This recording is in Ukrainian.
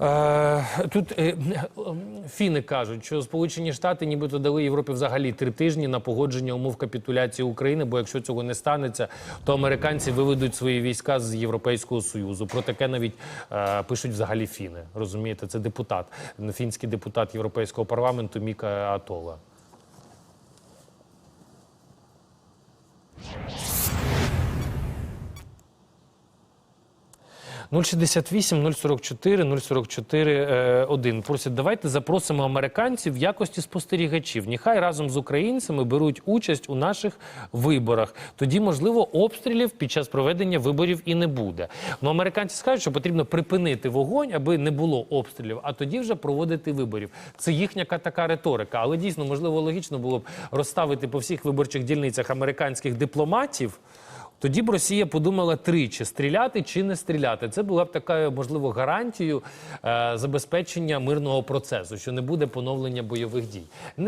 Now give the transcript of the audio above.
Е, Тут е, фіни кажуть, що Сполучені Штати нібито дали Європі взагалі три тижні на погодження умов капітуляції України. Бо якщо цього не станеться, то американці виведуть свої війська з Європейського союзу. Про таке навіть е, пишуть взагалі фіни. Розумієте, це депутат, фінський депутат Європейського парламенту Міка Атола. – 068 044 044 е, 1. Просять, давайте запросимо американців в якості спостерігачів. Нехай разом з українцями беруть участь у наших виборах. Тоді, можливо, обстрілів під час проведення виборів і не буде. Ну, американці скажуть, що потрібно припинити вогонь, аби не було обстрілів, а тоді вже проводити виборів. Це їхня ка- така риторика. Але дійсно, можливо, логічно було б розставити по всіх виборчих дільницях американських дипломатів. Тоді б Росія подумала тричі стріляти чи не стріляти. Це була б така, можливо, гарантією е, забезпечення мирного процесу, що не буде поновлення бойових дій.